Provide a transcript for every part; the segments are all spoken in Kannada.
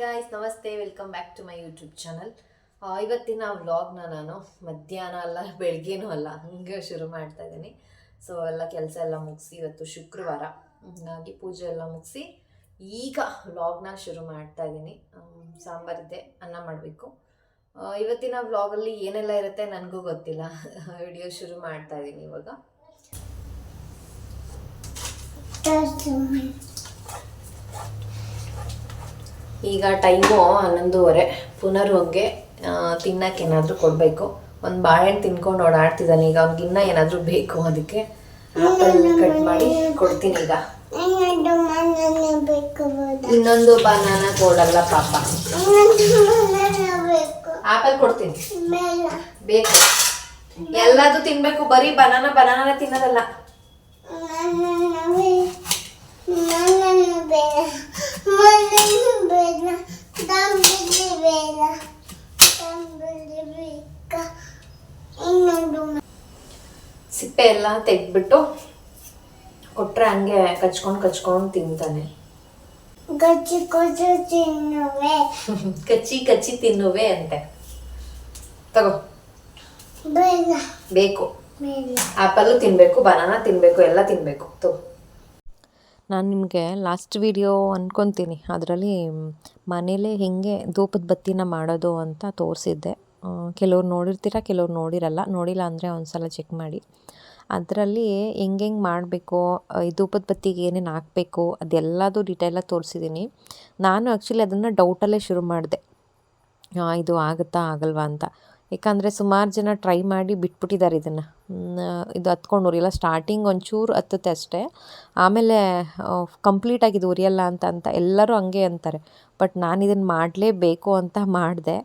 ಗಾಯ್ಸ್ ನಮಸ್ತೆ welcome back to my YouTube channel ಇವತ್ತಿನ ವ್ಲಾಗ್ನ ನಾನು ಮಧ್ಯಾಹ್ನ ಅಲ್ಲ, ಬೆಳಗ್ಗೆನೂ ಅಲ್ಲ, ಹಂಗೆ ಶುರು ಮಾಡ್ತಾ ಇದ್ದೀನಿ. ಸೊ ಎಲ್ಲ ಕೆಲಸ ಎಲ್ಲ ಮುಗಿಸಿ, ಇವತ್ತು ಶುಕ್ರವಾರ. ಹಾಗಾಗಿ ಪೂಜೆ ಎಲ್ಲ ಮುಗಿಸಿ, ಈಗ ವ್ಲಾಗ್ನ ಶುರು ಮಾಡ್ತಾ ಇದ್ದೀನಿ. ಸಾಂಬಾರಿದೆ ಅನ್ನ ಮಾಡಬೇಕು. ಇವತ್ತಿನ ವ್ಲಾಗಲ್ಲಿ ಏನೆಲ್ಲ ಇರುತ್ತೆ ನನಗೂ ಗೊತ್ತಿಲ್ಲ. ವಿಡಿಯೋ ಶುರು ಮಾಡ್ತಾ ಇದ್ದೀನಿ ಇವಾಗ. ಈಗ ಟೈಮು ಹನ್ನೊಂದುವರೆ. ಹೋಗಿ ತಿನ್ನಕ್ಕೆ ಏನಾದರೂ ಕೊಡಬೇಕು. ಒಂದು ಬಾಳೆಹಣ್ಣು ತಿನ್ಕೊಂಡು ಓಡಾಡ್ತಿದ್ದಾನೆ. ಈಗ ಅವ್ನಿಗೆ ಇನ್ನೂ ಏನಾದರೂ ಬೇಕು ಅದಕ್ಕೆ. ಆಪಲ್ ಕಟ್ ಮಾಡಿ ಕೊಡ್ತೀನಿ ಈಗ. ಇನ್ನೊಂದು ಬನಾನ ಕೊಡಲ್ಲ ಪಾಪ. ಆಪಲ್ ಕೊಡ್ತೀನಿ. ಬೇಕು. ಎಲ್ಲದೂ ತಿನ್ಬೇಕು. ಬರೀ ಬನಾನ ಬನಾನ ತಿನ್ನೋದಲ್ಲ. ಸಿಪ್ಪೆ ಎಲ್ಲ ತೆಗ್ದ್ಬಿಟ್ಟು ಕೊಟ್ರೆ ಹಂಗೆ ಕಚ್ಕೊಂಡು ಕಚ್ಕೊಂಡು ತಿಂತಾನೆ. ಗಚ್ಚಿ ಕಚ್ಚಿ ತಿನ್ನುವೆ. ಕಚ್ಚಿ ಕಚ್ಚಿ ತಿನ್ನುವೆ ಅಂತೆ. ತಗೋ. ಬೇಡ ಬೇಕು. ಆಪಲ್ಲು ತಿನ್ನಬೇಕು ಬನಾನಾ ತಿನ್ನಬೇಕು ಎಲ್ಲ ತಿನ್ನಬೇಕು ತಗೋ. ನಾನು ನಿಮಗೆ ಲಾಸ್ಟ್ ವಿಡಿಯೋ ಅಂದ್ಕೊತೀನಿ ಅದರಲ್ಲಿ ಮನೇಲೇ ಹೇಗೆ ಧೂಪದ ಬತ್ತಿನ ಮಾಡೋದು ಅಂತ ತೋರಿಸಿದ್ದೆ. ಕೆಲವ್ರು ನೋಡಿರ್ತೀರ, ಕೆಲವ್ರು ನೋಡಿರಲ್ಲ. ನೋಡಿಲ್ಲ ಅಂದರೆ ಒಂದ್ಸಲ ಚೆಕ್ ಮಾಡಿ. ಅದರಲ್ಲಿ ಹೆಂಗೆ ಹೆಂಗೆ ಮಾಡಬೇಕು ಈ ಧೂಪದ ಬತ್ತಿಗೆ ಏನೇನು ಹಾಕಬೇಕು, ಅದೆಲ್ಲದು ಡಿಟೇಲಾಗಿ ತೋರಿಸಿದ್ದೀನಿ ನಾನು ಆ್ಯಕ್ಚುಲಿ ಅದನ್ನು ಡೌಟಲ್ಲೇ ಶುರು ಮಾಡಿದೆ. ಇದು ಆಗುತ್ತಾ, ಆಗಲ್ವಾ ಅಂತ. ಯಾಕಂದರೆ ಸುಮಾರು ಜನ ಟ್ರೈ ಮಾಡಿ ಬಿಟ್ಬಿಟ್ಟಿದ್ದಾರೆ ಇದನ್ನು. ಇದು ಹತ್ಕೊಂಡು ಉರಿಯಲ್ಲ. ಸ್ಟಾರ್ಟಿಂಗ್ ಒಂಚೂರು ಹತ್ತುತ್ತೆ ಅಷ್ಟೇ. ಆಮೇಲೆ ಕಂಪ್ಲೀಟಾಗಿ ಇದು ಉರಿಯಲ್ಲ ಅಂತ ಅಂತ ಎಲ್ಲರೂ ಹಂಗೆ ಅಂತಾರೆ. ಬಟ್ ನಾನು ಇದನ್ನು ಮಾಡಲೇಬೇಕು ಅಂತ ಮಾಡಿದೆ.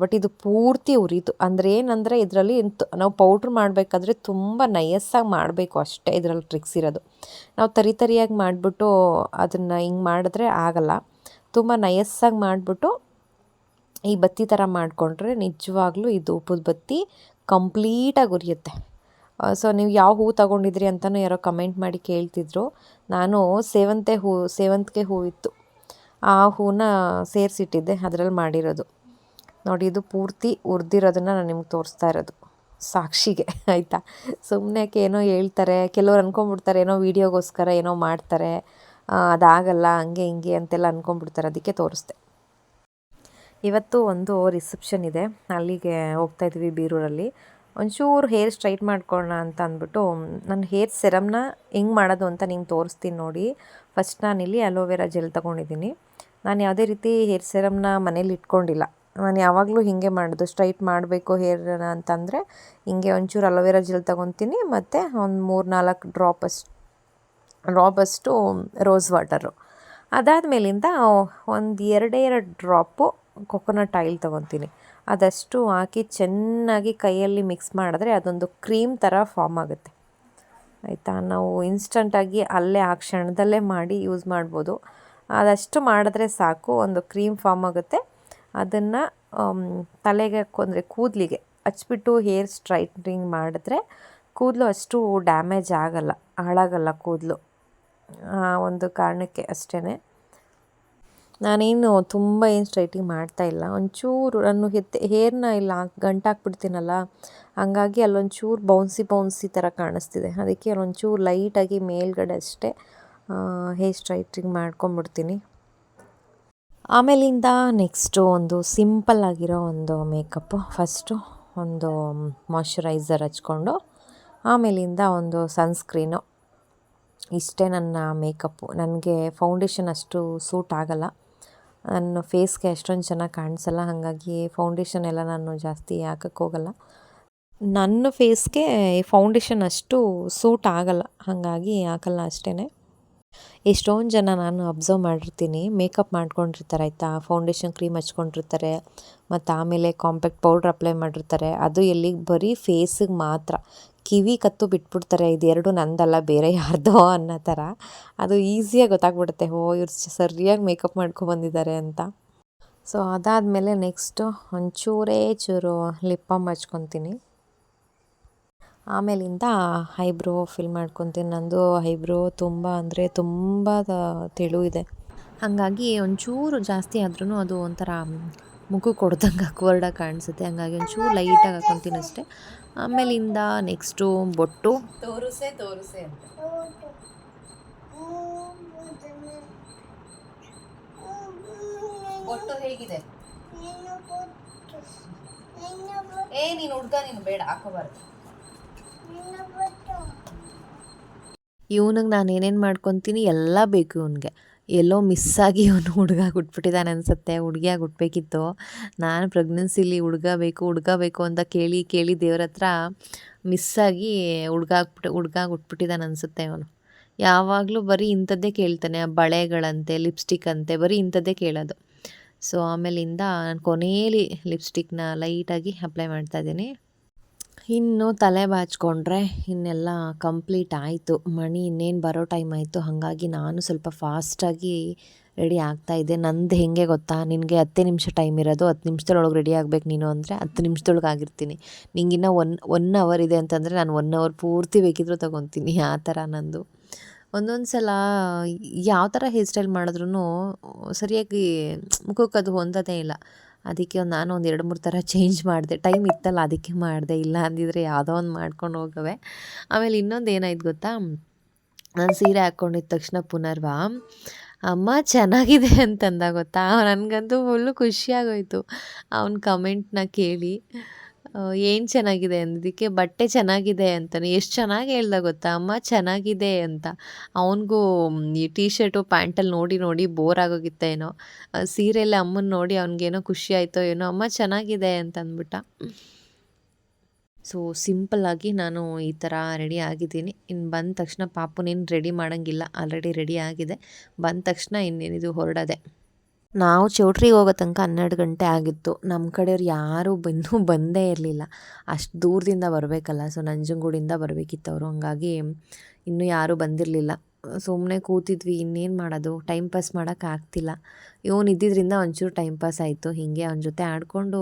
ಬಟ್ ಇದು ಪೂರ್ತಿ ಉರಿತು. ಅಂದರೆ ಏನಂದರೆ ಇದರಲ್ಲಿ ನಾವು ಪೌಡ್ರ್ ಮಾಡಬೇಕಾದ್ರೆ ತುಂಬ ನಯಸ್ಸಾಗಿ ಮಾಡಬೇಕು ಅಷ್ಟೇ ಇದರಲ್ಲಿ ಟ್ರಿಕ್ಸ್ ಇರೋದು. ನಾವು ತರಿ ತರಿಯಾಗಿ ಮಾಡಿಬಿಟ್ಟು ಅದನ್ನು ಹಿಂಗೆ ಮಾಡಿದ್ರೆ ಆಗಲ್ಲ. ತುಂಬ ನಯಸ್ಸಾಗಿ ಮಾಡಿಬಿಟ್ಟು ಈ ಬತ್ತಿ ಥರ ಮಾಡಿಕೊಂಡ್ರೆ ನಿಜವಾಗ್ಲೂ ಈ ಧೂಪದ ಬತ್ತಿ ಕಂಪ್ಲೀಟಾಗಿ ಉರಿಯುತ್ತೆ. ಸೊ ನೀವು ಯಾವ ಹೂ ತಗೊಂಡಿದ್ರಿ ಅಂತಲೂ ಯಾರೋ ಕಮೆಂಟ್ ಮಾಡಿ ಕೇಳ್ತಿದ್ರು. ನಾನು ಸೇವಂತೆ ಹೂ, ಸೇವಂತಿಗೆ ಹೂ ಇತ್ತು. ಆ ಹೂನ ಸೇರಿಸಿಟ್ಟಿದ್ದೆ, ಅದರಲ್ಲಿ ಮಾಡಿರೋದು. ನೋಡಿ, ಇದು ಪೂರ್ತಿ ಉರಿದಿರೋದನ್ನು ನಾನು ನಿಮ್ಗೆ ತೋರಿಸ್ತಾ ಇರೋದು. ಸಾಕ್ಷಿಗೆ, ಆಯಿತಾ? ಸುಮ್ಮನೆ ಏನೋ ಹೇಳ್ತಾರೆ, ಕೆಲವ್ರು ಅಂದ್ಕೊಂಬಿಡ್ತಾರೆ ಏನೋ ವೀಡಿಯೋಗೋಸ್ಕರ ಏನೋ ಮಾಡ್ತಾರೆ. ಅದಾಗಲ್ಲ, ಹಂಗೆ ಹಿಂಗೆ ಅಂತೆಲ್ಲ ಅಂದ್ಕೊಂಬಿಡ್ತಾರೆ ಅದಕ್ಕೆ ತೋರಿಸ್ದೆ. ಇವತ್ತು ಒಂದು ರಿಸೆಪ್ಷನ್ ಇದೆ. ಅಲ್ಲಿಗೆ ಹೋಗ್ತಾ ಇದ್ವಿ ಬೀರೂರಲ್ಲಿ. ಒಂಚೂರು ಹೇರ್ ಸ್ಟ್ರೈಟ್ ಮಾಡ್ಕೊಳ್ಳೋಣ ಅಂತ ಅಂದ್ಬಿಟ್ಟು, ನನ್ನ ಹೇರ್ ಸೆರಮ್ನ ಹೆಂಗೆ ಮಾಡೋದು ಅಂತ ನಿಂಗೆ ತೋರಿಸ್ತೀನಿ ನೋಡಿ. ಫಸ್ಟ್ ನಾನು ಇಲ್ಲಿ ಅಲೋವೆರಾ ಜೆಲ್ ತೊಗೊಂಡಿದ್ದೀನಿ. ನಾನು ಯಾವುದೇ ರೀತಿ ಹೇರ್ ಸೆರಮ್ನ ಮನೇಲಿ ಇಟ್ಕೊಂಡಿಲ್ಲ. ನಾನು ಯಾವಾಗಲೂ ಹೀಗೆ ಮಾಡೋದು ಸ್ಟ್ರೈಟ್ ಮಾಡಬೇಕು ಹೇರನ್ನ ಅಂತಂದರೆ, ಹಿಂಗೆ ಒಂಚೂರು ಅಲೋವೆರಾ ಜೆಲ್ ತೊಗೊತೀನಿ ಮತ್ತು ಒಂದು ಮೂರು ನಾಲ್ಕು ಡ್ರಾಪಷ್ಟು ಡ್ರಾಪಷ್ಟು ರೋಸ್ ವಾಟರು ಅದಾದ ಮೇಲಿಂದ ಒಂದು ಎರಡೇ ಎರಡು ಡ್ರಾಪು ಕೊಕೊನಟ್ ಆಯಿಲ್ ತೊಗೊತೀನಿ. ಅದಷ್ಟು ಹಾಕಿ ಚೆನ್ನಾಗಿ ಕೈಯಲ್ಲಿ ಮಿಕ್ಸ್ ಮಾಡಿದ್ರೆ ಅದೊಂದು ಕ್ರೀಮ್ ಥರ ಫಾರ್ಮ್ ಆಗುತ್ತೆ. ಆಯಿತಾ? ನಾವು ಇನ್ಸ್ಟಂಟಾಗಿ ಅಲ್ಲೇ ಆ ಕ್ಷಣದಲ್ಲೇ ಮಾಡಿ ಯೂಸ್ ಮಾಡ್ಬೋದು. ಅದಷ್ಟು ಮಾಡಿದ್ರೆ ಸಾಕು, ಒಂದು ಕ್ರೀಮ್ ಫಾರ್ಮ್ ಆಗುತ್ತೆ. ಅದನ್ನು ತಲೆಗೆ ಅಂದರೆ ಕೂದಲಿಗೆ, ಹಚ್ಬಿಟ್ಟು ಹೇರ್ ಸ್ಟ್ರೈಟ್ನಿಂಗ್ ಮಾಡಿದ್ರೆ ಕೂದಲು ಅಷ್ಟು ಡ್ಯಾಮೇಜ್ ಆಗಲ್ಲ, ಹಾಳಾಗಲ್ಲ ಕೂದಲು. ಒಂದು ಕಾರಣಕ್ಕೆ ಅಷ್ಟೇ ನಾನೇನು ತುಂಬ ಏನು ಸ್ಟ್ರೈಟಿಂಗ್ ಮಾಡ್ತಾ ಇಲ್ಲ. ಒಂಚೂರು ನಾನು ಹೆತ್ತೆ ಹೇರ್ನ ಇಲ್ಲ, ಗಂಟಾಕ್ಬಿಡ್ತೀನಲ್ಲ, ಹಂಗಾಗಿ ಅಲ್ಲೊಂಚೂರು ಬೌನ್ಸಿ ಬೌನ್ಸಿ ಥರ ಕಾಣಿಸ್ತಿದೆ. ಅದಕ್ಕೆ ಅಲ್ಲೊಂಚೂರು ಲೈಟಾಗಿ ಮೇಲ್ಗಡೆ ಅಷ್ಟೇ ಹೇರ್ ಸ್ಟ್ರೈಟಿಂಗ್ ಮಾಡ್ಕೊಂಬಿಡ್ತೀನಿ. ಆಮೇಲಿಂದ ನೆಕ್ಸ್ಟು ಒಂದು ಸಿಂಪಲ್ ಆಗಿರೋ ಒಂದು ಮೇಕಪ್ಪು ಫಸ್ಟು ಒಂದು ಮಾಯ್ಶ್ಚರೈಸರ್ ಹಚ್ಕೊಂಡು, ಆಮೇಲಿಂದ ಒಂದು ಸನ್ಸ್ಕ್ರೀನು ಇಷ್ಟೇ ನನ್ನ ಮೇಕಪ್ಪು ನನಗೆ ಫೌಂಡೇಶನ್ ಅಷ್ಟು ಸೂಟ್ ಆಗಲ್ಲ. ನನ್ನ ಫೇಸ್ಗೆ ಅಷ್ಟೊಂದು ಚೆನ್ನಾಗಿ ಕಾಣಿಸಲ್ಲ, ಹಾಗಾಗಿ ಫೌಂಡೇಶನ್ ಎಲ್ಲ ನಾನು ಜಾಸ್ತಿ ಹಾಕಕ್ಕೆ ಹೋಗಲ್ಲ. ನನ್ನ ಫೇಸ್ಗೆ ಫೌಂಡೇಶನ್ ಅಷ್ಟು ಸೂಟ್ ಆಗಲ್ಲ, ಹಾಗಾಗಿ ಹಾಕಲ್ಲ ಅಷ್ಟೇ ಎಷ್ಟೊಂದು ಜನ ನಾನು ಅಬ್ಸರ್ವ್ ಮಾಡಿರ್ತೀನಿ ಮೇಕಪ್ ಮಾಡ್ಕೊಂಡಿರ್ತಾರೆ ಆಯಿತಾ ಫೌಂಡೇಶನ್ ಕ್ರೀಮ್ ಹಚ್ಕೊಂಡಿರ್ತಾರೆ, ಮತ್ತು ಆಮೇಲೆ ಕಾಂಪ್ಯಾಕ್ಟ್ ಪೌಡ್ರ್ ಅಪ್ಲೈ ಮಾಡಿರ್ತಾರೆ, ಅದು ಎಲ್ಲಿಗೆ, ಬರೀ ಫೇಸಿಗೆ ಮಾತ್ರ. ಕಿವಿ ಕತ್ತು ಬಿಟ್ಬಿಡ್ತಾರೆ. ಇದೆರಡು ನಂದಲ್ಲ, ಬೇರೆ ಯಾರ್ದೋ ಅನ್ನೋ ಥರ. ಅದು ಈಸಿಯಾಗಿ ಗೊತ್ತಾಗ್ಬಿಡುತ್ತೆ. ಓ, ಇವ್ರು ಸರಿಯಾಗಿ ಮೇಕಪ್ ಮಾಡ್ಕೊಬಂದಿದ್ದಾರೆ ಅಂತ. ಸೊ ಅದಾದಮೇಲೆ ನೆಕ್ಸ್ಟು ಒಂಚೂರೇ ಚೂರು ಲಿಪ್ ಬಾಮ್ ಹಚ್ಕೊತೀನಿ. ಆಮೇಲಿಂದ ಐಬ್ರೋ ಫಿಲ್ ಮಾಡ್ಕೊತೀನಿ. ನಂದು ಐಬ್ರೋ ತುಂಬ ಅಂದರೆ ತುಂಬ ತೆಳು ಇದೆ. ಹಾಗಾಗಿ ಒಂಚೂರು ಜಾಸ್ತಿ ಆದ್ರೂ ಅದು ಒಂಥರ ಮುಖಕ್ಕೆ ಕೊಡ್ದಂಗೆ ಅಕ್ವರ್ಡಾಗಿ ಕಾಣಿಸುತ್ತೆ. ಹಂಗಾಗಿ ಒಂಚೂರು ಲೈಟಾಗಿ ಹಾಕೊತೀನಿ ಅಷ್ಟೇ. ಆಮೇಲಿಂದ ನೆಕ್ಸ್ಟು ಬೊಟ್ಟು. ತೋರಿಸೆ ತೋರಿಸೆ ಅಂತ. ಒಟ್ಟು ಹೇಗಿದೆ? ಏ ನೀನು ಹುಡ್ಗ ನೀನು ಬೇಡ ಹಾಕೋಬಾರ್ದು ಇವನಿಗೆ ನಾನು ಏನೇನು ಮಾಡ್ಕೊತೀನಿ ಎಲ್ಲ ಬೇಕು ಇವನಿಗೆ. ಎಲ್ಲೋ ಮಿಸ್ ಆಗಿ ಅವನು ಹುಡುಗ ಹುಟ್ಬಿಟ್ಟಿದ್ದಾನೆ ಅನಿಸುತ್ತೆ ಹುಡುಗಿಯಾಗಿ ಹುಟ್ಬೇಕಿತ್ತು ನಾನು ಪ್ರೆಗ್ನೆನ್ಸಿಲಿ ಹುಡುಗ ಬೇಕು ಹುಡುಗ ಬೇಕು ಅಂತ ಕೇಳಿ ಕೇಳಿ ದೇವ್ರ ಹತ್ರ ಮಿಸ್ಸಾಗಿ ಹುಡುಗ ಆಗ್ಬಿಟ್ಟು ಹುಡುಗ ಹುಟ್ಬಿಟ್ಟಿದ್ದಾನೆ ಅನಿಸುತ್ತೆ ಅವನು. ಯಾವಾಗಲೂ ಬರೀ ಇಂಥದ್ದೇ ಕೇಳ್ತಾನೆ ಬಳೆಗಳಂತೆ ಲಿಪ್ಸ್ಟಿಕ್ ಅಂತೆ, ಬರೀ ಇಂಥದ್ದೇ ಕೇಳೋದು. ಸೊ ಆಮೇಲಿಂದ ನಾನು ಕೊನೆಯಲ್ಲಿ ಲಿಪ್ಸ್ಟಿಕ್ನ ಲೈಟಾಗಿ ಅಪ್ಲೈ ಮಾಡ್ತಾ ಇದ್ದೀನಿ. ಇನ್ನು ತಲೆ ಬಾಚ್ಕೊಂಡ್ರೆ ಇನ್ನೆಲ್ಲ ಕಂಪ್ಲೀಟ್ ಆಯಿತು. ಮಣಿ ಇನ್ನೇನು ಬರೋ ಟೈಮ್ ಆಯಿತು. ಹಾಗಾಗಿ ನಾನು ಸ್ವಲ್ಪ ಫಾಸ್ಟಾಗಿ ರೆಡಿ ಆಗ್ತಾ ಇದ್ದೆ. ನಂದು ಹೇಗೆ ಗೊತ್ತಾ? ನಿನಗೆ ಹತ್ತೇ ನಿಮಿಷ ಟೈಮ್ ಇರೋದು. ಹತ್ತು ನಿಮಿಷದೊಳಗೆ ರೆಡಿ ಆಗ್ಬೇಕು ನೀನು ಅಂದರೆ ಹತ್ತು ನಿಮಿಷದೊಳಗೆ ಆಗಿರ್ತೀನಿ. ನಿಂಗಿನ್ನ ಒನ್ ಒನ್ ಅವರ್ ಇದೆ ಅಂತಂದರೆ ನಾನು ಒನ್ ಅವರ್ ಪೂರ್ತಿ ಬೇಕಿದ್ರೂ ತೊಗೊತೀನಿ. ಆ ಥರ ನಂದು. ಒಂದೊಂದು ಸಲ ಯಾವ ಥರ ಹೇರ್ ಸ್ಟೈಲ್ ಮಾಡಿದ್ರೂ ಸರಿಯಾಗಿ ಮುಖಕ್ಕೆ ಅದು ಹೊಂದೋದೇ ಇಲ್ಲ. ಅದಕ್ಕೆ ನಾನು ಒಂದು ಎರಡು ಮೂರು ಥರ ಚೇಂಜ್ ಮಾಡಿದೆ. ಟೈಮ್ ಇತ್ತಲ್ಲ, ಅದಕ್ಕೆ ಮಾಡಿದೆ. ಇಲ್ಲ ಅಂದಿದ್ರೆ ಯಾವುದೋ ಒಂದು ಮಾಡ್ಕೊಂಡು ಹೋಗವೆ. ಆಮೇಲೆ ಇನ್ನೊಂದು ಏನಾಯ್ತು ಗೊತ್ತಾ? ನಾನು ಸೀರೆ ಹಾಕ್ಕೊಂಡಿದ್ದ ತಕ್ಷಣ ಪುನರ್ವ, ಅಮ್ಮ, ಚೆನ್ನಾಗಿದೆ ಅಂತಂದ ಗೊತ್ತಾ? ನನಗಂತೂ ಫುಲ್ಲು ಖುಷಿಯಾಗೋಯ್ತು. ಅವನ ಕಮೆಂಟ್ನ ಕೇಳಿ. ಏನು ಚೆನ್ನಾಗಿದೆ ಅಂದಿದ್ದಕ್ಕೆ ಬಟ್ಟೆ ಚೆನ್ನಾಗಿದೆ ಅಂತಾನೆ. ಎಷ್ಟು ಚೆನ್ನಾಗಿ ಹೇಳ್ದ ಗೊತ್ತಾ? ಅಮ್ಮ ಚೆನ್ನಾಗಿದೆ ಅಂತ. ಅವನಿಗೂ ಈ ಟೀ ಶರ್ಟು ಪ್ಯಾಂಟಲ್ಲಿ ನೋಡಿ ನೋಡಿ ಬೋರ್ ಆಗೋಗಿತ್ತೇನೋ ಸೀರೆಯಲ್ಲಿ ಅಮ್ಮನ ನೋಡಿ ಅವ್ನಿಗೇನೋ ಖುಷಿ ಆಯಿತೋ ಏನೋ, ಅಮ್ಮ ಚೆನ್ನಾಗಿದೆ ಅಂತ ಅಂದ್ಬಿಟ್ಟ ಸೊ ಸಿಂಪಲ್ಲಾಗಿ ನಾನು ಈ ಥರ ರೆಡಿ ಆಗಿದ್ದೀನಿ. ಇನ್ನು ಬಂದ ತಕ್ಷಣ ಪಾಪುನೇನು ರೆಡಿ ಮಾಡೋಂಗಿಲ್ಲ. ಆಲ್ರೆಡಿ ರೆಡಿ ಆಗಿದೆ. ಬಂದ ತಕ್ಷಣ ಇನ್ನೇನಿದು ಹೊರಡೋದೆ. ನಾವು ಚೌಟ್ರಿಗೆ ಹೋಗೋ ತನಕ ಹನ್ನೆರಡು ಗಂಟೆ ಆಗಿತ್ತು. ನಮ್ಮ ಕಡೆಯವ್ರು ಯಾರೂ ಬಂದು ಬಂದೇ ಇರಲಿಲ್ಲ. ಅಷ್ಟು ದೂರದಿಂದ ಬರಬೇಕಲ್ಲ, ಸೊ ನಂಜನಗೂಡಿಂದ ಬರಬೇಕಿತ್ತು ಅವರು ಹಂಗಾಗಿ ಇನ್ನೂ ಯಾರೂ ಬಂದಿರಲಿಲ್ಲ. ಸುಮ್ಮನೆ ಕೂತಿದ್ವಿ, ಇನ್ನೇನು ಮಾಡೋದು? ಟೈಮ್ ಪಾಸ್ ಮಾಡೋಕ್ಕಾಗ್ತಿಲ್ಲ ಇವನು ಇದ್ದಿದ್ದರಿಂದ ಒಂಚೂರು ಟೈಮ್ ಪಾಸ್ ಆಯಿತು. ಹೀಗೆ ಅವನ ಜೊತೆ ಆಡಿಕೊಂಡು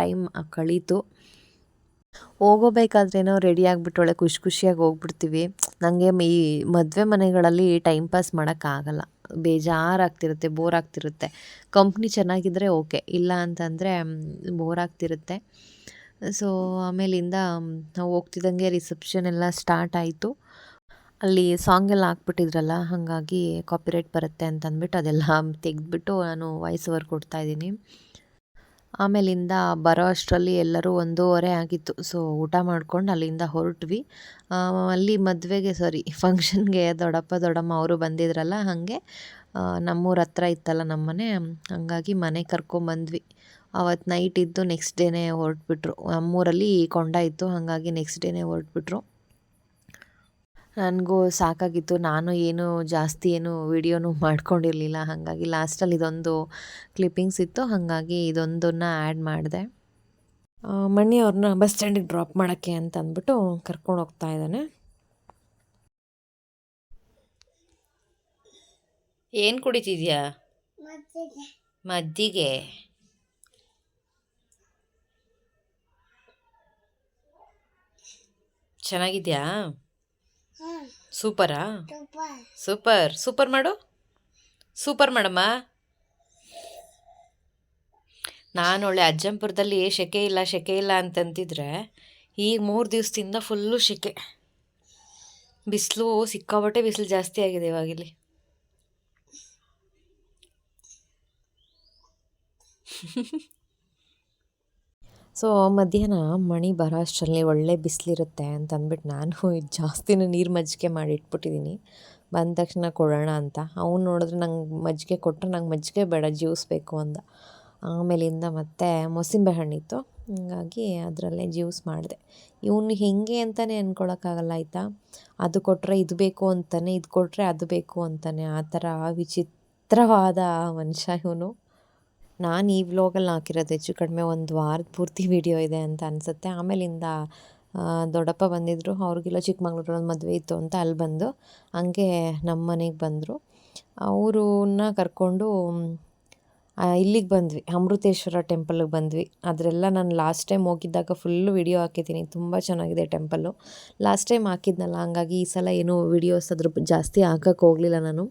ಟೈಮ್ ಕಳೀತು. ಹೋಗೋಬೇಕಾದ್ರೇನೋ ರೆಡಿ ಆಗಿಬಿಟ್ಟೊಳೆ, ಖುಷಿ ಖುಷಿಯಾಗಿ ಹೋಗ್ಬಿಡ್ತೀವಿ. ನನಗೆ ಈ ಮದುವೆ ಮನೆಗಳಲ್ಲಿ ಟೈಮ್ ಪಾಸ್ ಮಾಡೋಕ್ಕಾಗಲ್ಲ ಬೇಜಾರಾಗ್ತಿರುತ್ತೆ ಬೋರ್ ಆಗ್ತಿರುತ್ತೆ ಕಂಪ್ನಿ ಚೆನ್ನಾಗಿದ್ದರೆ ಓಕೆ, ಇಲ್ಲ ಅಂತಂದರೆ ಬೋರ್ ಆಗ್ತಿರುತ್ತೆ ಸೊ ಆಮೇಲಿಂದ ನಾವು ಹೋಗ್ತಿದ್ದಂಗೆ ರಿಸೆಪ್ಷನ್ ಎಲ್ಲ ಸ್ಟಾರ್ಟ್ ಆಯಿತು. ಅಲ್ಲಿ ಸಾಂಗ್ ಎಲ್ಲ ಹಾಕ್ಬಿಟ್ಟಿದ್ರಲ್ಲ, ಹಾಗಾಗಿ ಕಾಪಿರೈಟ್ ಬರುತ್ತೆ ಅಂತ ಅಂದ್ಬಿಟ್ಟು ಅದೆಲ್ಲ ತೆಗೆದ್ಬಿಟ್ಟು ನಾನು ವಾಯ್ಸ್ ಓವರ್ ಕೊಡ್ತಾಯಿದ್ದೀನಿ ಆಮೇಲಿಂದ ಬರೋ ಅಷ್ಟರಲ್ಲಿ ಎಲ್ಲರೂ ಒಂದೂವರೆ ಆಗಿತ್ತು. ಸೊ ಊಟ ಮಾಡ್ಕೊಂಡು ಅಲ್ಲಿಂದ ಹೊರಟ್ವಿ. ಅಲ್ಲಿ ಮದುವೆಗೆ ಸಾರಿ ಫಂಕ್ಷನ್ಗೆ ದೊಡ್ಡಪ್ಪ, ದೊಡ್ಡಮ್ಮ ಅವರು ಬಂದಿದ್ರಲ್ಲ, ಹಾಗೆ ನಮ್ಮೂರ ಹತ್ರ ಇತ್ತಲ್ಲ ಹಂಗಾಗಿ ಮನೆ, ಹಾಗಾಗಿ ಮನೆ ಕರ್ಕೊಂಬಂದ್ವಿ. ಅವತ್ತು ನೈಟ್ ಇದ್ದು ನೆಕ್ಸ್ಟ್ ಡೇನೇ ಹೊರಟ್ಬಿಟ್ರು. ನಮ್ಮೂರಲ್ಲಿ ಕೊಂಡ ಇತ್ತು, ಹಾಗಾಗಿ ನೆಕ್ಸ್ಟ್ ಡೇನೇ ಹೊರಟ್ಬಿಟ್ರು. ನನಗೂ ಸಾಕಾಗಿತ್ತು. ನಾನು ಏನು ಜಾಸ್ತಿ ಏನು ವಿಡಿಯೋನು ಮಾಡ್ಕೊಂಡಿರಲಿಲ್ಲ. ಹಾಗಾಗಿ ಲಾಸ್ಟಲ್ಲಿ ಇದೊಂದು ಕ್ಲಿಪ್ಪಿಂಗ್ಸ್ ಇತ್ತು. ಹಾಗಾಗಿ ಇದೊಂದನ್ನು ಆ್ಯಡ್ ಮಾಡಿದೆ. ಮಣ್ಣಿ ಅವ್ರನ್ನ ಬಸ್ ಸ್ಟ್ಯಾಂಡಿಗೆ ಡ್ರಾಪ್ ಮಾಡೋಕ್ಕೆ ಅಂತ ಅಂದ್ಬಿಟ್ಟು ಕರ್ಕೊಂಡು ಹೋಗ್ತಾ ಇದ್ದಾನೆ. ಏನು ಕುಡಿತಿದ್ಯಾ? ಮದ್ದಿಗೆ ಚೆನ್ನಾಗಿದ್ಯಾ? ಸೂಪರಾ? ಸೂಪರ್. ಸೂಪರ್. ಮಾಡು. ಸೂಪರ್ ಮಾಡಮ್ಮ ನಾನು ಒಳ್ಳೆ ಅಜ್ಜಂಪುರದಲ್ಲಿ ಶೆಕೆ ಇಲ್ಲ ಶೆಕೆ ಇಲ್ಲ ಅಂತಂತಿದ್ರೆ ಈಗ ಮೂರು ದಿವಸದಿಂದ ಫುಲ್ಲು ಶೆಕೆ. ಬಿಸಿಲು ಸಿಕ್ಕಾಬಟ್ಟೆ ಬಿಸಿಲು ಜಾಸ್ತಿ ಆಗಿದೆ ಇವಾಗಿಲ್ಲಿ. ಸೊ ಮಧ್ಯಾಹ್ನ ಮಣಿ ಬರೋ ಅಷ್ಟರಲ್ಲಿ ಒಳ್ಳೆ ಬಿಸಿಲಿರುತ್ತೆ ಅಂತ ಅಂದ್ಬಿಟ್ಟು ನಾನು ಜಾಸ್ತಿನೂ ನೀರು ಮಜ್ಜಿಗೆ ಮಾಡಿ ಇಟ್ಬಿಟ್ಟಿದ್ದೀನಿ ಬಂದ ತಕ್ಷಣ ಕೊಡೋಣ ಅಂತ. ಅವನು ನೋಡಿದ್ರೆ ನಂಗೆ ಮಜ್ಜಿಗೆ ಕೊಟ್ಟರೆ ನಂಗೆ ಮಜ್ಜಿಗೆ ಬೇಡ, ಜ್ಯೂಸ್ ಬೇಕು ಅಂದ. ಆಮೇಲಿಂದ ಮತ್ತೆ ಮೊಸಿಂಬೆ ಹಣ್ಣಿತ್ತು ಹಂಗಾಗಿ ಅದರಲ್ಲೇ ಜ್ಯೂಸ್ ಮಾಡಿದೆ. ಇವನು ಹೇಗೆ ಅಂತಲೇ ಅಂದ್ಕೊಳಕ್ಕಾಗಲ್ಲ ಆಯಿತಾ? ಅದು ಕೊಟ್ಟರೆ ಇದು ಬೇಕು ಅಂತಾನೆ, ಇದು ಕೊಟ್ಟರೆ ಅದು ಬೇಕು ಅಂತಾನೆ. ಆ ಥರ ವಿಚಿತ್ರವಾದ ಮನುಷ್ಯ ಇವನು. ನಾನು ಈ ವ್ಲಾಗಲ್ಲಿ ಹಾಕಿರೋದು ಹೆಚ್ಚು ಕಡಿಮೆ ಒಂದು ವಾರದ ಪೂರ್ತಿ ವಿಡಿಯೋ ಇದೆ ಅಂತ ಅನಿಸುತ್ತೆ. ಆಮೇಲಿಂದ ದೊಡ್ಡಪ್ಪ ಬಂದಿದ್ದರು ಅವ್ರಿಗೆಲ್ಲ ಚಿಕ್ಕಮಂಗ್ಳೂರಲ್ಲಿ ಮದುವೆ ಇತ್ತು ಅಂತ ಅಲ್ಲಿ ಬಂದು, ಹಂಗೆ ನಮ್ಮ ಮನೆಗೆ ಬಂದರು. ಅವ್ರನ್ನ ಕರ್ಕೊಂಡು ಇಲ್ಲಿಗೆ ಬಂದ್ವಿ. ಅಮೃತೇಶ್ವರ ಟೆಂಪಲ್ಗೆ ಬಂದ್ವಿ. ಅದರೆಲ್ಲ ನಾನು ಲಾಸ್ಟ್ ಟೈಮ್ ಹೋಗಿದ್ದಾಗ ಫುಲ್ಲು ವಿಡಿಯೋ ಹಾಕಿದ್ದೀನಿ. ತುಂಬ ಚೆನ್ನಾಗಿದೆ ಟೆಂಪಲ್ಲು. ಲಾಸ್ಟ್ ಟೈಮ್ ಹಾಕಿದ್ನಲ್ಲ, ಹಂಗಾಗಿ ಈ ಸಲ ಏನೂ ವಿಡಿಯೋಸ್ ಅದ್ರ ಜಾಸ್ತಿ ಹಾಕಕ್ಕೆ ಹೋಗಲಿಲ್ಲ ನಾನು.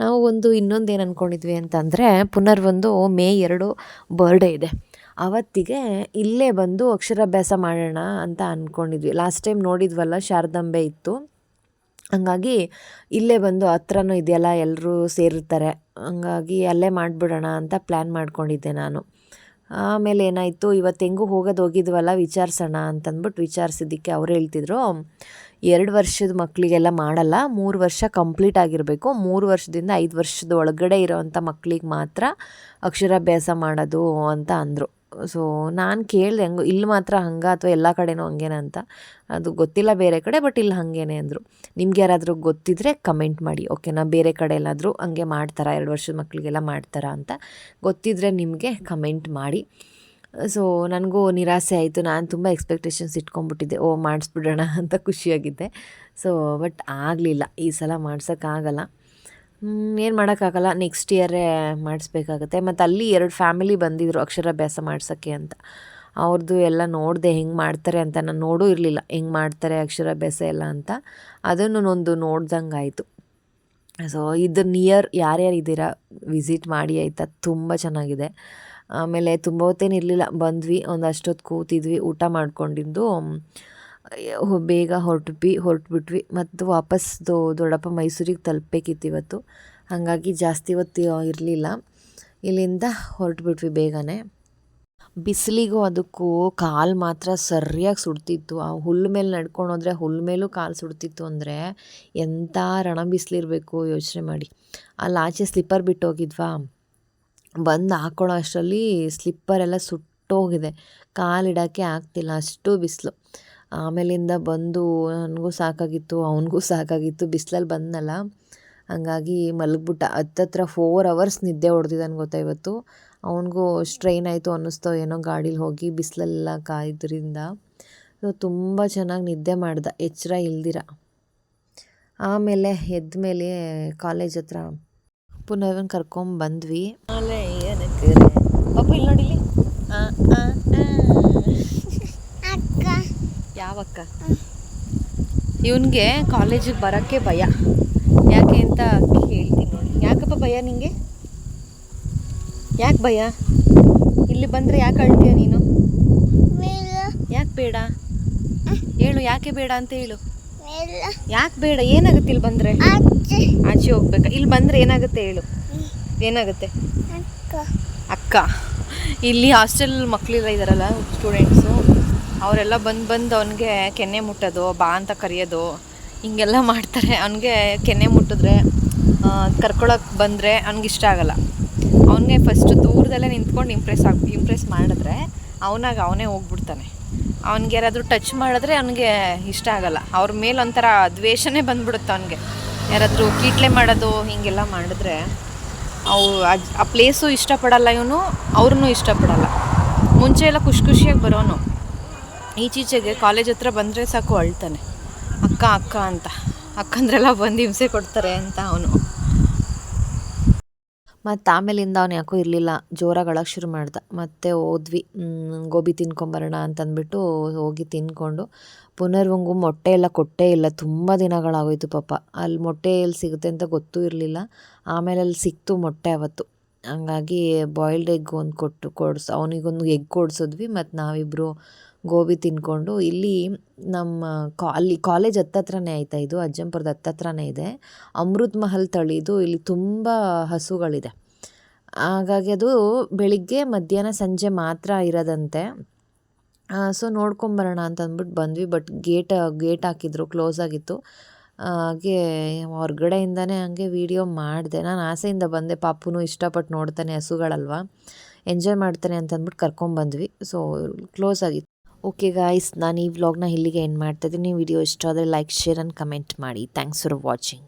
ನಾವು ಒಂದು ಇನ್ನೊಂದು ಏನು ಅಂದ್ಕೊಂಡಿದ್ವಿ ಅಂತಂದರೆ, ಪುನರ್ ಒಂದು ಮೇ ಎರಡು ಬರ್ಡೇ ಇದೆ. ಅವತ್ತಿಗೆ ಇಲ್ಲೇ ಬಂದು ಅಕ್ಷರಾಭ್ಯಾಸ ಮಾಡೋಣ ಅಂತ ಅಂದ್ಕೊಂಡಿದ್ವಿ ಲಾಸ್ಟ್ ಟೈಮ್ ನೋಡಿದ್ವಲ್ಲ, ಶಾರದಾಂಬೆ ಇತ್ತು. ಹಂಗಾಗಿ ಇಲ್ಲೇ ಬಂದು ಹತ್ರನೂ ಇದೆಯಲ್ಲ ಎಲ್ಲರೂ ಸೇರಿರ್ತಾರೆ. ಹಂಗಾಗಿ ಅಲ್ಲೇ ಮಾಡಿಬಿಡೋಣ ಅಂತ ಪ್ಲ್ಯಾನ್ ಮಾಡ್ಕೊಂಡಿದ್ದೆ ನಾನು. ಆಮೇಲೆ ಏನಾಯಿತು, ಇವತ್ತು ಹೆಂಗೂ ಹೋಗೋದು ಹೋಗಿದ್ವಲ್ಲ, ವಿಚಾರಿಸೋಣ ಅಂತಂದ್ಬಿಟ್ಟು ವಿಚಾರಿಸಿದ್ದಕ್ಕೆ ಅವ್ರು ಹೇಳ್ತಿದ್ರು, ಎರಡು ವರ್ಷದ ಮಕ್ಕಳಿಗೆಲ್ಲ ಮಾಡಲ್ಲ, ಮೂರು ವರ್ಷ ಕಂಪ್ಲೀಟ್ ಆಗಿರಬೇಕು. ಮೂರು ವರ್ಷದಿಂದ ಐದು ವರ್ಷದ ಒಳಗಡೆ ಇರೋವಂಥ ಮಕ್ಕಳಿಗೆ ಮಾತ್ರ ಅಕ್ಷರಾಭ್ಯಾಸ ಮಾಡೋದು ಅಂತ ಅಂದರು. ಸೊ ನಾನು ಕೇಳಿದೆ ಹೆಂಗೋ ಇಲ್ಲಿ ಮಾತ್ರ ಹಂಗೆ ಅಥವಾ ಎಲ್ಲ ಕಡೆನೂ ಹಂಗೇನ ಅಂತ? ಅದು ಗೊತ್ತಿಲ್ಲ ಬೇರೆ ಕಡೆ ಬಟ್ ಇಲ್ಲಿ ಹಾಗೇನೆ ಅಂದರು. ನಿಮ್ಗೆ ಯಾರಾದರೂ ಗೊತ್ತಿದ್ದರೆ ಕಮೆಂಟ್ ಮಾಡಿ ಓಕೆನಾ ಬೇರೆ ಕಡೆ ಎಲ್ಲಾದರೂ ಹಂಗೆ ಮಾಡ್ತಾರಾ, ಎರಡು ವರ್ಷದ ಮಕ್ಕಳಿಗೆಲ್ಲ ಮಾಡ್ತಾರಾ ಅಂತ ಗೊತ್ತಿದ್ದರೆ ನಿಮಗೆ ಕಮೆಂಟ್ ಮಾಡಿ. ಸೊ ನನಗೂ ನಿರಾಸೆ ಆಯಿತು. ನಾನು ತುಂಬ ಎಕ್ಸ್ಪೆಕ್ಟೇಷನ್ಸ್ ಇಟ್ಕೊಂಡ್ಬಿಟ್ಟಿದ್ದೆ. ಓ, ಮಾಡಿಸ್ಬಿಡೋಣ ಅಂತ ಖುಷಿಯಾಗಿದ್ದೆ. ಸೊ ಬಟ್ ಆಗಲಿಲ್ಲ. ಈ ಸಲ ಮಾಡ್ಸೋಕ್ಕಾಗಲ್ಲ ಏನು ಮಾಡೋಕ್ಕಾಗಲ್ಲ. ನೆಕ್ಸ್ಟ್ ಇಯರೇ ಮಾಡಿಸ್ಬೇಕಾಗತ್ತೆ. ಮತ್ತು ಅಲ್ಲಿ ಎರಡು ಫ್ಯಾಮಿಲಿ ಬಂದಿದ್ದರು ಅಕ್ಷರಾಭ್ಯಾಸ ಮಾಡ್ಸೋಕ್ಕೆ ಅಂತ. ಅವ್ರದ್ದು ಎಲ್ಲ ನೋಡಿದೆ ಹೆಂಗೆ ಮಾಡ್ತಾರೆ ಅಂತ ನಾನು ನೋಡೂ ಇರಲಿಲ್ಲ. ಹೆಂಗೆ ಮಾಡ್ತಾರೆ ಅಕ್ಷರಾಭ್ಯಾಸ ಎಲ್ಲ ಅಂತ. ಅದನ್ನು ಒಂದು ನೋಡ್ದಂಗೆ ಆಯಿತು. ಸೊ ಇದು ನಿಯರ್ ಯಾರ್ಯಾರು ಇದ್ದೀರಾ ವಿಸಿಟ್ ಮಾಡಿ ಆಯಿತಾ? ತುಂಬ ಚೆನ್ನಾಗಿದೆ. ಆಮೇಲೆ ತುಂಬ ಹೊತ್ತೇನು ಇರಲಿಲ್ಲ. ಬಂದ್ವಿ, ಒಂದು ಅಷ್ಟೊತ್ತು ಕೂತಿದ್ವಿ, ಊಟ ಮಾಡ್ಕೊಂಡಿದ್ದು. ಬೇಗ ಹೊರಟು ಹೊರಟ್ಬಿಟ್ವಿ. ಮತ್ತು ವಾಪಸ್ ದೊ, ದೊಡ್ಡಪ್ಪ ಮೈಸೂರಿಗೆ ತಲುಪಬೇಕಿತ್ತು ಇವತ್ತು. ಹಾಗಾಗಿ ಜಾಸ್ತಿ ಹೊತ್ತು ಇರಲಿಲ್ಲ. ಇಲ್ಲಿಂದ ಹೊರಟ್ಬಿಟ್ವಿ ಬೇಗನೆ. ಬಿಸಿಲಿಗೂ ಅದಕ್ಕೂ ಕಾಲು ಮಾತ್ರ ಸರಿಯಾಗಿ ಸುಡ್ತಿತ್ತು. ಆ ಹುಲ್ಲು ಮೇಲೆ ನಡ್ಕೊಂಡು ಹೋದರೆ ಹುಲ್ಲು ಮೇಲೂ ಕಾಲು ಸುಡ್ತಿತ್ತು ಅಂದರೆ ಎಂಥ ರಣ ಬಿಸಿಲಿರಬೇಕು ಯೋಚನೆ ಮಾಡಿ. ಅಲ್ಲಿ ಆಚೆ ಸ್ಲಿಪ್ಪರ್ ಬಿಟ್ಟು ಹೋಗಿದ್ವಾ ಬಂದು ಹಾಕ್ಕೊಳ್ಳೋ ಅಷ್ಟರಲ್ಲಿ ಸ್ಲಿಪ್ಪರ್ ಎಲ್ಲ ಸುಟ್ಟೋಗಿದೆ. ಕಾಲಿಡೋಕ್ಕೆ ಆಗ್ತಿಲ್ಲ. ಅಷ್ಟು ಬಿಸಿಲು. ಆಮೇಲಿಂದ ಬಂದು ನನಗೂ ಸಾಕಾಗಿತ್ತು ಅವನಿಗೂ ಸಾಕಾಗಿತ್ತು ಬಿಸ್ಲಲ್ಲಿ ಬಂದನಲ್ಲ. ಹಂಗಾಗಿ ಮಲಗಿಬಿಟ್ಟ. ಹತ್ತತ್ರ ಫೋರ್ ಅವರ್ಸ್ ನಿದ್ದೆ ಹೊಡೆದಿದ್ದಾನೆ ಗೊತ್ತಾ ಇವತ್ತು. ಅವನಿಗೂ ಸ್ಟ್ರೈನ್ ಆಯಿತು ಅನ್ನಿಸ್ತೋ ಏನೋ ಗಾಡೀಲಿ ಹೋಗಿ ಬಿಸಿಲೆಲ್ಲ ಕಾಯ್ದ್ರಿಂದ. ಸೊ ತುಂಬ ಚೆನ್ನಾಗಿ ನಿದ್ದೆ ಮಾಡ್ದ. ಎಚ್ಚರ ಇಲ್ದಿರ. ಆಮೇಲೆ ಎದ್ದ ಮೇಲೆ ಕಾಲೇಜ್ ಹತ್ರ ಪುನಃ ಆಮೇಲೆ ಬಂದ್ವಿ ಪಪ್ಪ ಇಲ್ಲಿ? ಹಾಂ ಅಕ್ಕ ಯಾವಕ್ಕ? ಇವನಿಗೆ ಕಾಲೇಜಿಗೆ ಬರೋಕ್ಕೆ ಭಯ. ಯಾಕೆ ಅಂತ ಹೇಳ್ತೀನಿ ನೋಡಿ. ಯಾಕಪ್ಪ ಭಯ ನಿಂಗೆ? ಯಾಕೆ ಭಯ? ಇಲ್ಲಿ ಬಂದರೆ ಯಾಕೆ ಅಳ್ತೀಯ ನೀನು? ಯಾಕೆ ಬೇಡ? ಹೇಳು ಯಾಕೆ ಬೇಡ ಅಂತ ಹೇಳು. ಯಾಕೆ ಬೇಡ? ಏನಾಗುತ್ತೆ ಇಲ್ಲಿ ಬಂದರೆ? ಆಚೆ ಹೋಗ್ಬೇಕಾ? ಇಲ್ಲಿ ಬಂದರೆ ಏನಾಗುತ್ತೆ ಹೇಳು. ಏನಾಗುತ್ತೆ? ಅಕ್ಕ. ಅಕ್ಕ. ಇಲ್ಲಿ ಹಾಸ್ಟೆಲ್ ಮಕ್ಕಳೆಲ್ಲ ಇದ್ದಾರಲ್ಲ ಸ್ಟೂಡೆಂಟ್ಸು ಅವರೆಲ್ಲ ಬಂದು ಬಂದು ಅವನಿಗೆ ಕೆನ್ನೆ ಮುಟ್ಟೋದು, ಬಾ ಅಂತ ಕರೆಯೋದು, ಹಿಂಗೆಲ್ಲ ಮಾಡ್ತಾರೆ. ಅವನಿಗೆ ಕೆನ್ನೆ ಮುಟ್ಟಿದ್ರೆ ಕರ್ಕೊಳಕ್ಕೆ ಬಂದರೆ ಅವ್ನಿಗೆ ಇಷ್ಟ ಆಗಲ್ಲ. ಅವನಿಗೆ ಫಸ್ಟ್ ದೂರದಲ್ಲೇ ನಿಂತ್ಕೊಂಡು ಇಂಪ್ರೆಸ್ ಆಗಿ ಇಂಪ್ರೆಸ್ ಮಾಡಿದ್ರೆ ಅವನಾಗ ಅವನೇ ಹೋಗ್ಬಿಡ್ತಾನೆ. ಅವ್ನಿಗೆ ಯಾರಾದರೂ ಟಚ್ ಮಾಡಿದ್ರೆ ಅವನಿಗೆ ಇಷ್ಟ ಆಗಲ್ಲ. ಅವ್ರ ಮೇಲೆ ಒಂಥರ ದ್ವೇಷನೇ ಬಂದ್ಬಿಡುತ್ತೆ ಅವನಿಗೆ. ಯಾರಾದರೂ ಕೀಟ್ಲೆ ಮಾಡೋದು, ಹೀಗೆಲ್ಲ ಮಾಡಿದ್ರೆ ಅವು ಆ ಪ್ಲೇಸು ಇಷ್ಟಪಡಲ್ಲ ಇವನು ಅವ್ರನ್ನೂ ಇಷ್ಟಪಡಲ್ಲ. ಮುಂಚೆ ಎಲ್ಲ ಖುಷಿ ಖುಷಿಯಾಗಿ ಬರೋನು. ಈಚೀಚೆಗೆ ಕಾಲೇಜ್ ಹತ್ರ ಬಂದರೆ ಸಾಕು ಅಳ್ತಾನೆ. ಅಕ್ಕ ಅಕ್ಕ ಅಂತ. ಅಕ್ಕಂದ್ರೆಲ್ಲ ಬಂದು ಹಿಂಸೆ ಕೊಡ್ತಾರೆ ಅಂತ ಅವನು. ಮತ್ತು ಆಮೇಲಿಂದ ಅವ್ನು ಯಾಕೋ ಇರಲಿಲ್ಲ. ಜೋರಾಗಳಕ್ಕೆ ಶುರು ಮಾಡ್ದ. ಮತ್ತೆ ಹೋದ್ವಿ ಗೋಬಿ ತಿನ್ಕೊಂಬರೋಣ ಅಂತಂದ್ಬಿಟ್ಟು ಹೋಗಿ ತಿನ್ಕೊಂಡು ಪುನರ್ವಂಗು ಮೊಟ್ಟೆ ಎಲ್ಲ ಕೊಟ್ಟೇ ಇಲ್ಲ. ತುಂಬ ದಿನಗಳಾಗೋಯ್ತು ಪಾಪ. ಅಲ್ಲಿ ಮೊಟ್ಟೆ ಎಲ್ಲಿ ಸಿಗುತ್ತೆ ಅಂತ ಗೊತ್ತೂ ಇರಲಿಲ್ಲ. ಆಮೇಲೆ ಅಲ್ಲಿ ಸಿಕ್ತು ಮೊಟ್ಟೆ ಅವತ್ತು. ಹಂಗಾಗಿ ಬಾಯ್ಲ್ಡ್ ಎಗ್ ಒಂದು ಕೊಟ್ಟು ಕೊಡ್ಸ್, ಅವನಿಗೊಂದು ಎಗ್ ಕೊಡಿಸಿದ್ವಿ. ಮತ್ತು ನಾವಿಬ್ಬರು ಗೋಬಿ ತಿನ್ಕೊಂಡು ಇಲ್ಲಿ ನಮ್ಮ ಕಾ, ಅಲ್ಲಿ ಕಾಲೇಜ್ ಹತ್ತತ್ರನೇ ಆಯ್ತಾ ಇದು, ಅಜ್ಜಂಪುರದ ಹತ್ತತ್ರನೇ ಇದೆ. ಅಮೃತ್ ಮಹಲ್ ತಳಿದು ಇಲ್ಲಿ ತುಂಬ ಹಸುಗಳಿದೆ. ಹಾಗಾಗಿ ಅದು ಬೆಳಿಗ್ಗೆ, ಮಧ್ಯಾಹ್ನ, ಸಂಜೆ ಮಾತ್ರ ಇರೋದಂತೆ. ಸೊ ನೋಡ್ಕೊಂಬರೋಣ ಅಂತ ಅಂದ್ಬಿಟ್ಟು ಬಂದ್ವಿ ಬಟ್ ಗೇಟ್ ಗೇಟ್ ಹಾಕಿದ್ರು ಕ್ಲೋಸ್ ಆಗಿತ್ತು. ಹಾಗೆ ಹೊರ್ಗಡೆಯಿಂದನೇ ಹಾಗೆ ವೀಡಿಯೋ ಮಾಡಿದೆ. ನಾನು ಆಸೆಯಿಂದ ಬಂದೆ, ಪಾಪುನು ಇಷ್ಟಪಟ್ಟು ನೋಡ್ತಾನೆ ಹಸುಗಳಲ್ವ. ಎಂಜಾಯ್ ಮಾಡ್ತಾನೆ ಅಂತ ಅಂದ್ಬಿಟ್ಟು ಕರ್ಕೊಂಬಂದ್ವಿ. ಸೊ ಕ್ಲೋಸ್ ಆಗಿತ್ತು ಓಕೆ ಗಾಯ್ಸ್ ನಾನು ಈ ವ್ಲಾಗ್ನ ಇಲ್ಲಿಗೆ ಎಂಡ್ ಮಾಡ್ತಾಯಿದ್ದೀನಿ ವಿಡಿಯೋ ಇಷ್ಟ ಆದರೆ ಲೈಕ್ ಶೇರ್ ಆ್ಯಂಡ್ ಕಮೆಂಟ್ ಮಾಡಿ. Thanks for watching